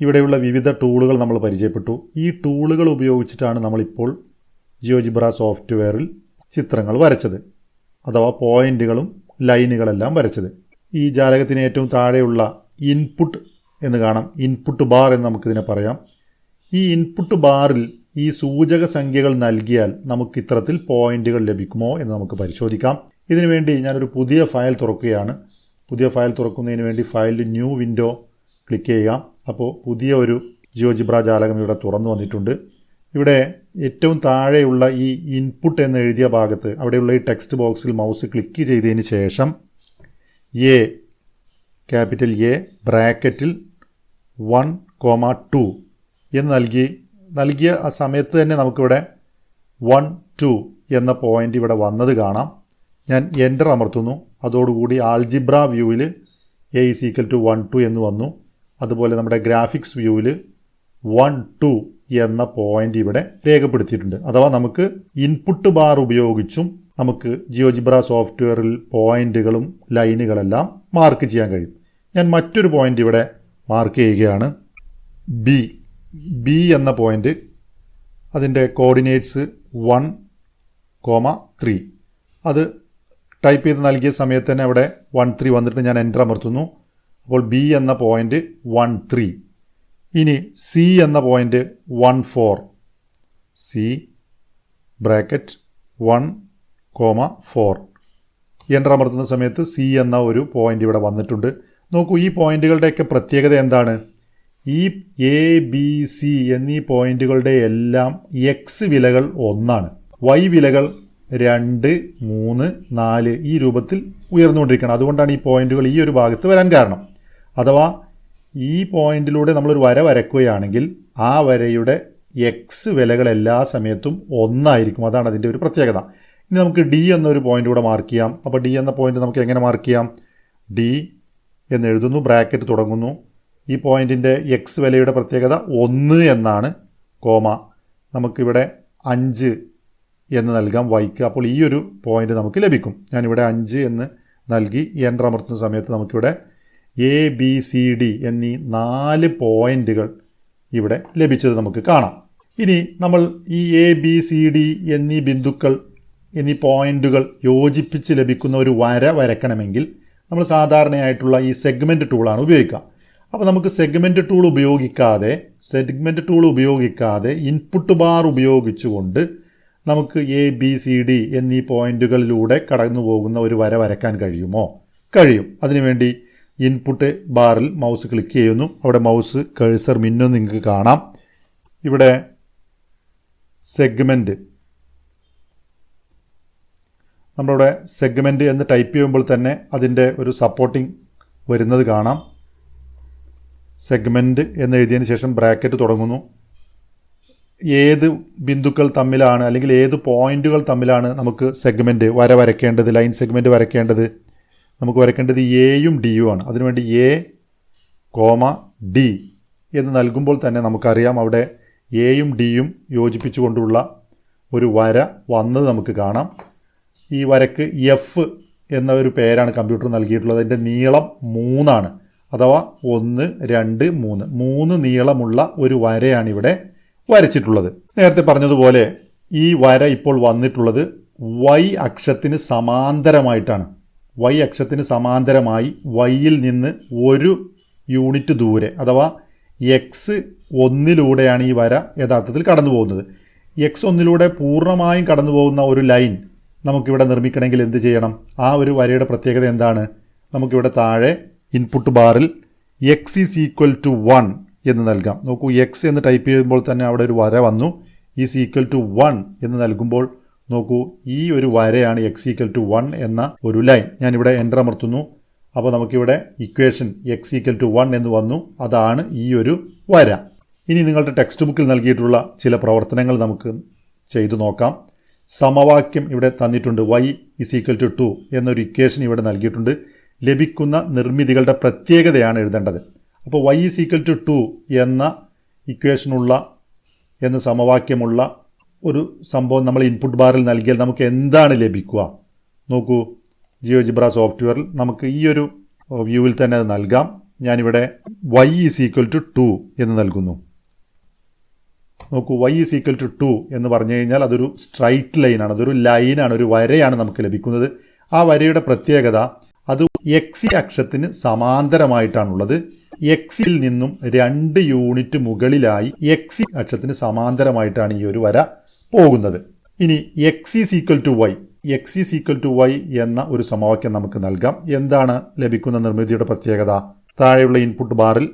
ഇവിടെയുള്ള വിവിധ ടൂളുകൾ നമ്മൾ പരിചയപ്പെട്ടു. ഈ ടൂളുകൾ ഉപയോഗിച്ചിട്ടാണ് നമ്മളിപ്പോൾ ജിയോജിബ്ര സോഫ്റ്റ്വെയറിൽ ചിത്രങ്ങൾ വരച്ചത് അഥവാ പോയിന്റുകളും ലൈനുകളെല്ലാം വരച്ചത്. ഈ ജാലകത്തിന് ഏറ്റവും താഴെയുള്ള ഇൻപുട്ട് എന്ന് കാണാം. ഇൻപുട്ട് ബാർ എന്ന് നമുക്കിതിനെ പറയാം. ഈ ഇൻപുട്ട് ബാറിൽ ഈ സൂചക സംഖ്യകൾ നൽകിയാൽ നമുക്ക് ഇത്തരത്തിൽ പോയിന്റുകൾ ലഭിക്കുമോ എന്ന് നമുക്ക് പരിശോധിക്കാം. ഇതിനുവേണ്ടി ഞാനൊരു പുതിയ ഫയൽ തുറക്കുകയാണ്. പുതിയ ഫയൽ തുറക്കുന്നതിന് വേണ്ടി ഫയലിൽ ന്യൂ വിൻഡോ ക്ലിക്ക് ചെയ്യുക. അപ്പോൾ പുതിയ ഒരു ജിയോജിബ്ര ജാലകം ഇവിടെ തുറന്നു വന്നിട്ടുണ്ട്. ഇവിടെ ഏറ്റവും താഴെയുള്ള ഈ ഇൻപുട്ട് എന്ന് എഴുതിയ ഭാഗത്ത് അവിടെയുള്ള ഈ ടെക്സ്റ്റ് ബോക്സിൽ മൗസ് ക്ലിക്ക് ചെയ്തതിന് ശേഷം എ ക്യാപിറ്റൽ എ ബ്രാക്കറ്റിൽ വൺ കോമ ടു എന്ന് നൽകി നൽകിയ ആ സമയത്ത് തന്നെ നമുക്കിവിടെ വൺ ടു എന്ന പോയിന്റ് ഇവിടെ വന്നത് കാണാം. ഞാൻ എന്റർ അമർത്തുന്നു. അതോടുകൂടി ആൾജിബ്ര വ്യൂവിൽ A is equal to one two എന്ന് വന്നു. അതുപോലെ നമ്മുടെ ഗ്രാഫിക്സ് വ്യൂവിൽ വൺ ടു എന്ന പോയിന്റ് ഇവിടെ രേഖപ്പെടുത്തിയിട്ടുണ്ട്. അഥവാ നമുക്ക് ഇൻപുട്ട് ബാർ ഉപയോഗിച്ചും നമുക്ക് ജിയോജിബ്ര സോഫ്റ്റ്വെയറിൽ പോയിന്റുകളും ലൈനുകളെല്ലാം മാർക്ക് ചെയ്യാൻ കഴിയും. ഞാൻ മറ്റൊരു പോയിന്റ് ഇവിടെ മാർക്ക് ചെയ്യുകയാണ്. ബി ബി എന്ന പോയിന്റ് അതിന്റെ കോർഡിനേറ്റ്സ് വൺ കോമ ത്രീ അത് ടൈപ്പ് ചെയ്ത് നൽകിയ സമയത്ത് തന്നെ അവിടെ വൺ ത്രീ വന്നിട്ട് ഞാൻ എന്റർ അമർത്തുന്നു. അപ്പോൾ ബി എന്ന പോയിന്റ് വൺ ത്രീ ഇനി സി എന്ന point one four C bracket one comma four enter അമർത്തുന്ന സമയത്ത് സി എന്ന ഒരു പോയിന്റ് ഇവിടെ വന്നിട്ടുണ്ട്. നോക്കൂ ഈ പോയിന്റുകളുടെയൊക്കെ പ്രത്യേകത എന്താണ്? ഈ എ ബി സി എന്നീ പോയിന്റുകളുടെ എല്ലാം എക്സ് വിലകൾ ഒന്നാണ്. വൈ വിലകൾ രണ്ട് മൂന്ന് നാല് ഈ രൂപത്തിൽ ഉയർന്നുകൊണ്ടിരിക്കണം അതുകൊണ്ടാണ് ഈ പോയിന്റുകൾ ഈ ഒരു ഭാഗത്ത് വരാൻ കാരണം. അഥവാ ഈ പോയിന്റിലൂടെ നമ്മളൊരു വര വരക്കുകയാണെങ്കിൽ ആ വരയുടെ എക്സ് വിലകൾ എല്ലാ സമയത്തും ഒന്നായിരിക്കും. അതാണ് അതിന്റെ ഒരു പ്രത്യേകത. ഇനി നമുക്ക് ഡി എന്നൊരു പോയിന്റ് കൂടെ മാർക്ക് ചെയ്യാം. അപ്പോൾ ഡി എന്ന പോയിന്റ് നമുക്ക് എങ്ങനെ മാർക്ക് ചെയ്യാം? ഡി എന്ന് എഴുതുന്നു ബ്രാക്കറ്റ് തുടങ്ങുന്നു. ഈ പോയിന്റിന്റെ എക്സ് വിലയുടെ പ്രത്യേകത ഒന്ന് എന്നാണ് കോമ. നമുക്കിവിടെ അഞ്ച് എന്ന് നൽകാം വൈക്ക് അപ്പോൾ ഈ ഒരു പോയിന്റ് നമുക്ക് ലഭിക്കും. ഞാനിവിടെ അഞ്ച് എന്ന് നൽകി എന്റർ അമർത്തുന്ന സമയത്ത് നമുക്കിവിടെ എ ബി സി ഡി എന്നീ നാല് പോയിന്റുകൾ ഇവിടെ ലഭിച്ചത് നമുക്ക് കാണാം. ഇനി നമ്മൾ ഈ എ ബി സി ഡി എന്നീ ബിന്ദുക്കൾ എന്നീ പോയിന്റുകൾ യോജിപ്പിച്ച് ലഭിക്കുന്ന ഒരു വര വരക്കണമെങ്കിൽ നമ്മൾ സാധാരണയായിട്ടുള്ള ഈ സെഗ്മെന്റ് ടൂളാണ് ഉപയോഗിക്കുക. അപ്പോൾ നമുക്ക് സെഗ്മെന്റ് ടൂൾ ഉപയോഗിക്കാതെ സെഗ്മെന്റ് ടൂൾ ഉപയോഗിക്കാതെ ഇൻപുട്ട് ബാർ ഉപയോഗിച്ചുകൊണ്ട് നമുക്ക് എ ബി സി ഡി എന്നീ പോയിന്റുകളിലൂടെ കടന്നു പോകുന്ന ഒരു വര വരക്കാൻ കഴിയുമോ? കഴിയും. അതിനുവേണ്ടി ഇൻപുട്ട് ബാറിൽ മൗസ് ക്ലിക്ക് ചെയ്യുന്നു. അവിടെ മൗസ് കേഴ്സർ മിന്നു നിങ്ങൾക്ക് കാണാം. ഇവിടെ സെഗ്മെന്റ് നമ്മളിവിടെ സെഗ്മെന്റ് എന്ന് ടൈപ്പ് ചെയ്യുമ്പോൾ തന്നെ അതിന്റെ ഒരു സപ്പോർട്ടിംഗ് വരുന്നത് കാണാം. സെഗ്മെന്റ് എന്ന് എഴുതിയതിന് ശേഷം ബ്രാക്കറ്റ് തുടങ്ങുന്നു. ഏത് ബിന്ദുക്കൾ തമ്മിലാണ് അല്ലെങ്കിൽ ഏത് പോയിന്റുകൾ തമ്മിലാണ് നമുക്ക് സെഗ്മെന്റ് വര വരയ്ക്കേണ്ടത് ലൈൻ സെഗ്മെന്റ് വരയ്ക്കേണ്ടത്? നമുക്ക് വരയ്ക്കേണ്ടത് എയും ഡിയും ആണ്. അതിനുവേണ്ടി എ കോമ ഡി എന്ന് നൽകുമ്പോൾ തന്നെ നമുക്കറിയാം അവിടെ എയും ഡിയും യോജിപ്പിച്ചുകൊണ്ടുള്ള ഒരു വര വന്നത് നമുക്ക് കാണാം. ഈ വരക്ക് എഫ് എന്ന ഒരു പേരാണ് കമ്പ്യൂട്ടർ നൽകിയിട്ടുള്ളത്. അതിന്റെ നീളം മൂന്നാണ്. അഥവാ ഒന്ന് രണ്ട് മൂന്ന്. മൂന്ന് നീളമുള്ള ഒരു വരയാണ് ഇവിടെ വരച്ചിട്ടുള്ളത്. നേരത്തെ പറഞ്ഞതുപോലെ ഈ വര ഇപ്പോൾ വന്നിട്ടുള്ളത് വൈ അക്ഷത്തിന് സമാന്തരമായിട്ടാണ്. വൈ അക്ഷത്തിന് സമാന്തരമായി വൈയിൽ നിന്ന് ഒരു യൂണിറ്റ് ദൂരെ അഥവാ എക്സ് ഒന്നിലൂടെയാണ് ഈ വര യഥാർത്ഥത്തിൽ കടന്നു പോകുന്നത്. എക്സ് ഒന്നിലൂടെ പൂർണമായും കടന്നു പോകുന്ന ഒരു ലൈൻ നമുക്കിവിടെ നിർമ്മിക്കണമെങ്കിൽ എന്ത് ചെയ്യണം? ആ ഒരു വരയുടെ പ്രത്യേകത എന്താണ്? നമുക്കിവിടെ താഴെ ഇൻപുട്ട് ബാറിൽ X is equal to one എന്ന് നൽകാം. നോക്കൂ എക്സ് എന്ന് ടൈപ്പ് ചെയ്യുമ്പോൾ തന്നെ അവിടെ ഒരു വര വന്നു. ഈസ് ഈക്വൽ ടു വൺ എന്ന് നൽകുമ്പോൾ നോക്കൂ ഈ ഒരു വരയാണ് എക്സ് ഈക്വൽ ടു വൺ എന്ന ഒരു ലൈൻ ഞാനിവിടെ എന്റർ അമർത്തുന്നു. അപ്പോൾ നമുക്കിവിടെ equation X equal to one എന്ന് വന്നു. അതാണ് ഈ ഒരു വര. ഇനി നിങ്ങളുടെ ടെക്സ്റ്റ് ബുക്കിൽ നൽകിയിട്ടുള്ള ചില പ്രവർത്തനങ്ങൾ നമുക്ക് ചെയ്തു നോക്കാം. സമവാക്യം ഇവിടെ തന്നിട്ടുണ്ട് Y is equal to two എന്നൊരു ഇക്വേഷൻ ഇവിടെ നൽകിയിട്ടുണ്ട്. ലഭിക്കുന്ന നിർമ്മിതികളുടെ പ്രത്യേകതയാണ് എഴുതേണ്ടത്. അപ്പോൾ Y is equal to two എന്ന ഇക്വേഷനുള്ള എന്ന സമവാക്യമുള്ള ഒരു സംഭവം നമ്മൾ ഇൻപുട്ട് ബാറിൽ നൽകിയാൽ നമുക്ക് എന്താണ് ലഭിക്കുക? നോക്കൂ ജിയോ ജിബ്ര സോഫ്റ്റ്വെയറിൽ നമുക്ക് ഈ ഒരു വ്യൂവിൽ തന്നെ അത് നൽകാം. ഞാനിവിടെ Y is equal to two എന്ന് നൽകുന്നു. നോക്കൂ Y is equal to two എന്ന് പറഞ്ഞു കഴിഞ്ഞാൽ അതൊരു സ്ട്രൈറ്റ് ലൈനാണ് അതൊരു ലൈനാണ് ഒരു വരയാണ് നമുക്ക് ലഭിക്കുന്നത്. ആ വരയുടെ പ്രത്യേകത അത് എക്സി അക്ഷത്തിന് സമാന്തരമായിട്ടാണുള്ളത്. എക്സിൽ നിന്നും രണ്ട് യൂണിറ്റ് മുകളിലായി എക്സി അക്ഷത്തിന് സമാന്തരമായിട്ടാണ് ഈ ഒരു വര. പോകുന്നത്. ഇനി X is equal to Y X is equal to Y എന്ന ഒരു സമവാക്യം നമുക്ക് നൽകാം. എന്താണ് ലഭിക്കുന്ന നിർമ്മിതിയുടെ പ്രത്യേകത? താഴെയുള്ള ഇൻപുട്ട് ബാറിൽ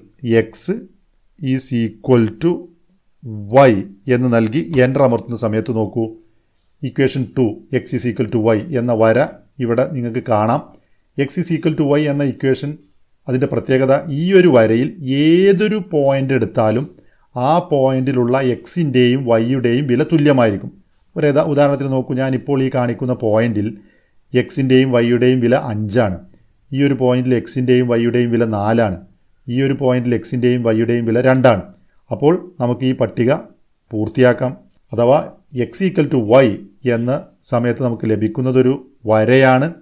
X is equal to Y എന്ന് നൽകി എന്റർ അമർത്തുന്ന സമയത്ത് നോക്കൂ. Equation two X is equal to Y എന്ന വര ഇവിടെ നിങ്ങൾക്ക് കാണാം. X is equal to Y എന്ന ഇക്വേഷൻ അതിന്റെ പ്രത്യേകത ഈ ഒരു വരയിൽ ഏതൊരു പോയിന്റ് എടുത്താലും ആ പോയിന്റിലുള്ള എക്സിന്റെയും വൈയുടെയും വില തുല്യമായിരിക്കും. ഒരു ഉദാഹരണത്തിന് നോക്കൂ ഞാനിപ്പോൾ ഈ കാണിക്കുന്ന പോയിന്റിൽ എക്സിന്റെയും വൈയുടെയും വില അഞ്ചാണ്. ഈ ഒരു പോയിന്റിൽ എക്സിന്റെയും വൈയുടെയും വില നാലാണ്. ഈ ഒരു പോയിന്റിൽ എക്സിന്റെയും വൈയുടെയും വില രണ്ടാണ്. അപ്പോൾ നമുക്ക് ഈ പട്ടിക പൂർത്തിയാക്കാം. അഥവാ എക്സ് ഈക്വൽ ടു വൈ എന്ന സമയത്ത് നമുക്ക് ലഭിക്കുന്നതൊരു വരയാണ്.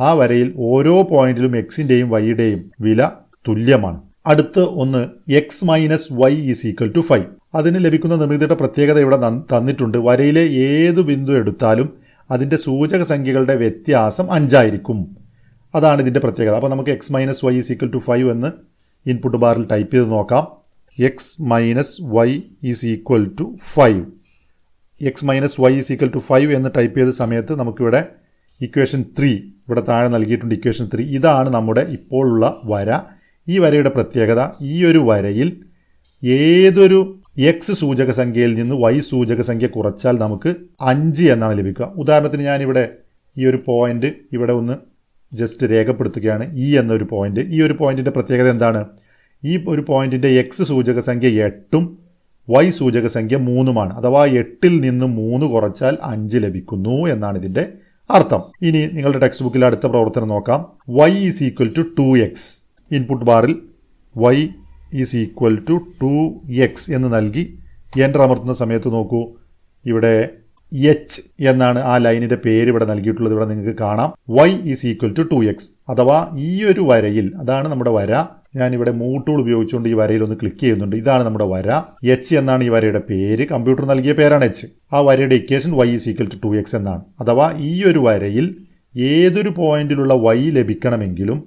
ആ വരയിൽ ഓരോ പോയിന്റിലും എക്സിന്റെയും വൈയുടെയും വില തുല്യമാണ്. അടുത്ത് ഒന്ന് X minus Y is equal to five അതിന് ലഭിക്കുന്ന നിർമ്മിതിയുടെ പ്രത്യേകത ഇവിടെ തന്നിട്ടുണ്ട്. വരയിലെ ഏത് ബിന്ദു എടുത്താലും അതിന്റെ സൂചക സംഖ്യകളുടെ വ്യത്യാസം അഞ്ചായിരിക്കും. അതാണ് ഇതിന്റെ പ്രത്യേകത. അപ്പോൾ നമുക്ക് X minus Y is equal to five എന്ന് ഇൻപുട്ട് ബാറിൽ ടൈപ്പ് ചെയ്ത് നോക്കാം. X minus Y is equal to five X minus Y is equal to five എന്ന് ടൈപ്പ് ചെയ്ത സമയത്ത് നമുക്കിവിടെ ഇക്വേഷൻ ത്രീ ഇവിടെ താഴെ നൽകിയിട്ടുണ്ട് ഇക്വേഷൻ ത്രീ ഇതാണ് നമ്മുടെ ഇപ്പോഴുള്ള വര. ഈ വരയുടെ പ്രത്യേകത ഈ ഒരു വരയിൽ ഏതൊരു എക്സ് സൂചക സംഖ്യയിൽ നിന്ന് വൈ സൂചക സംഖ്യ കുറച്ചാൽ നമുക്ക് അഞ്ച് എന്നാണ് ലഭിക്കുക. ഉദാഹരണത്തിന് ഞാനിവിടെ ഈ ഒരു പോയിന്റ് ഇവിടെ ഒന്ന് ജസ്റ്റ് രേഖപ്പെടുത്തുകയാണ്. ഈ എന്നൊരു പോയിന്റ് ഈ ഒരു പോയിന്റിന്റെ പ്രത്യേകത എന്താണ്? ഈ ഒരു പോയിന്റിന്റെ എക്സ് സൂചക സംഖ്യ എട്ടും വൈ സൂചക സംഖ്യ മൂന്നുമാണ്. അഥവാ എട്ടിൽ നിന്ന് മൂന്ന് കുറച്ചാൽ അഞ്ച് ലഭിക്കുന്നു എന്നാണ് ഇതിന്റെ അർത്ഥം. ഇനി നിങ്ങളുടെ ടെക്സ്റ്റ് ബുക്കിൽ അടുത്ത പ്രവർത്തനം നോക്കാം. Y is equal to two X input ബാറിൽ Y is equal to two X എന്ന് നൽകി എന്റർ അമർത്തുന്ന സമയത്ത് നോക്കൂ. ഇവിടെ എച്ച് എന്നാണ് ആ ലൈനിന്റെ പേര് ഇവിടെ നൽകിയിട്ടുള്ളത്. ഇവിടെ നിങ്ങൾക്ക് കാണാം. Y is equal to two X അഥവാ ഈ ഒരു വരയിൽ അതാണ് നമ്മുടെ വര. ഞാൻ ഞാനിവിടെ മൂട്ടൂൾ ഉപയോഗിച്ചുകൊണ്ട് ഈ വരയിൽ ഒന്ന് ക്ലിക്ക് ചെയ്യുന്നുണ്ട്. ഇതാണ് നമ്മുടെ വര. എച്ച് എന്നാണ് ഈ വരയുടെ പേര്. കമ്പ്യൂട്ടർ നൽകിയ പേരാണ് എച്ച് ആ വരയുടെ equation Y is equal to two X എന്നാണ്. അഥവാ ഈ ഒരു വരയിൽ ഏതൊരു പോയിന്റിലുള്ള വൈ ലഭിക്കണമെങ്കിലും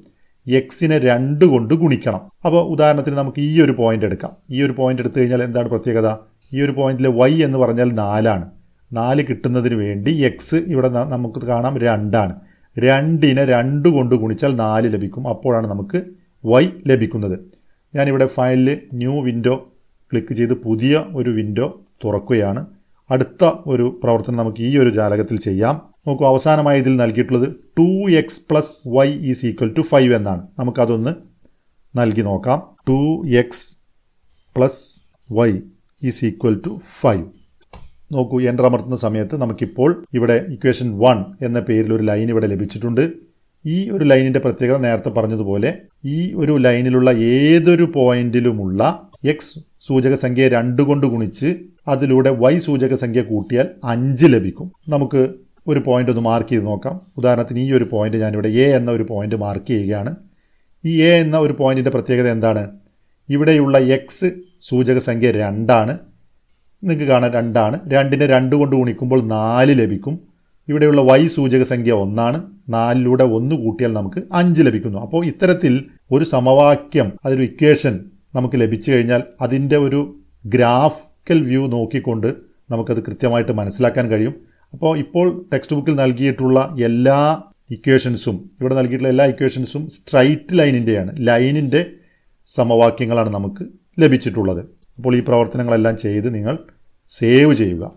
എക്സിനെ രണ്ട് കൊണ്ട് ഗുണിക്കണം. അപ്പോൾ ഉദാഹരണത്തിന് നമുക്ക് ഈ ഒരു പോയിന്റ് എടുക്കാം. ഈ ഒരു പോയിന്റ് എടുത്തു കഴിഞ്ഞാൽ എന്താണ് പ്രത്യേകത? ഈ ഒരു പോയിന്റിലെ വൈ എന്ന് പറഞ്ഞാൽ നാലാണ്. നാല് കിട്ടുന്നതിന് വേണ്ടി എക്സ് ഇവിടെ നമുക്ക് കാണാം രണ്ടാണ്. രണ്ടിനെ രണ്ട് കൊണ്ട് ഗുണിച്ചാൽ നാല് ലഭിക്കും. അപ്പോഴാണ് നമുക്ക് വൈ ലഭിക്കുന്നത്. ഞാനിവിടെ ഫയലിൽ ന്യൂ വിൻഡോ ക്ലിക്ക് ചെയ്ത് പുതിയ ഒരു വിൻഡോ തുറക്കുകയാണ്. അടുത്ത ഒരു പ്രവർത്തനം നമുക്ക് ഈ ഒരു ജാലകത്തിൽ ചെയ്യാം. നോക്കൂ അവസാനമായി ഇതിൽ നൽകിയിട്ടുള്ളത് two X plus Y is equal to five എന്നാണ്. നമുക്കതൊന്ന് നൽകി നോക്കാം. Two X plus Y is equal to five നോക്കൂ എന്റർ അമർത്തുന്ന സമയത്ത് നമുക്കിപ്പോൾ ഇവിടെ ഇക്വേഷൻ വൺ എന്ന പേരിൽ ഒരു ലൈൻ ഇവിടെ ലഭിച്ചിട്ടുണ്ട്. ഈ ഒരു ലൈനിന്റെ പ്രത്യേകത നേരത്തെ പറഞ്ഞതുപോലെ ഈ ഒരു ലൈനിലുള്ള ഏതൊരു പോയിന്റിലുമുള്ള എക്സ് സൂചക സംഖ്യ രണ്ട് കൊണ്ട് ഗുണിച്ച് അതിലൂടെ വൈ സൂചക സംഖ്യ കൂട്ടിയാൽ അഞ്ച് ലഭിക്കും. നമുക്ക് ഒരു പോയിന്റ് ഒന്ന് മാർക്ക് ചെയ്ത് നോക്കാം. ഉദാഹരണത്തിന് ഈ ഒരു പോയിന്റ് ഞാനിവിടെ എ എന്ന ഒരു പോയിന്റ് മാർക്ക് ചെയ്യുകയാണ്. ഈ എ എന്ന ഒരു പോയിന്റിന്റെ പ്രത്യേകത എന്താണ്? ഇവിടെയുള്ള എക്സ് സൂചക സംഖ്യ രണ്ടാണ്. നിങ്ങൾക്ക് കാണാൻ രണ്ടാണ്. രണ്ടിനെ രണ്ട് കൊണ്ട് ഗുണിക്കുമ്പോൾ നാല് ലഭിക്കും. ഇവിടെയുള്ള വൈ സൂചക സംഖ്യ ഒന്നാണ്. നാലിലൂടെ ഒന്ന് കൂട്ടിയാൽ നമുക്ക് അഞ്ച് ലഭിക്കുന്നു. അപ്പോൾ ഇത്തരത്തിൽ ഒരു സമവാക്യം അതൊരു ഇക്വേഷൻ നമുക്ക് ലഭിച്ചു കഴിഞ്ഞാൽ അതിന്റെ ഒരു ഗ്രാഫിക്കൽ വ്യൂ നോക്കിക്കൊണ്ട് നമുക്കത് കൃത്യമായിട്ട് മനസ്സിലാക്കാൻ കഴിയും. അപ്പോൾ ഇപ്പോൾ ടെക്സ്റ്റ് ബുക്കിൽ നൽകിയിട്ടുള്ള എല്ലാ ഇക്വേഷൻസും ഇവിടെ നൽകിയിട്ടുള്ള എല്ലാ ഇക്വേഷൻസും സ്ട്രൈറ്റ് ലൈനിന്റെയാണ് ലൈനിന്റെ സമവാക്യങ്ങളാണ് നമുക്ക് ലഭിച്ചിട്ടുള്ളത്. അപ്പോൾ ഈ പ്രവർത്തനങ്ങളെല്ലാം ചെയ്ത് നിങ്ങൾ സേവ് ചെയ്യുക.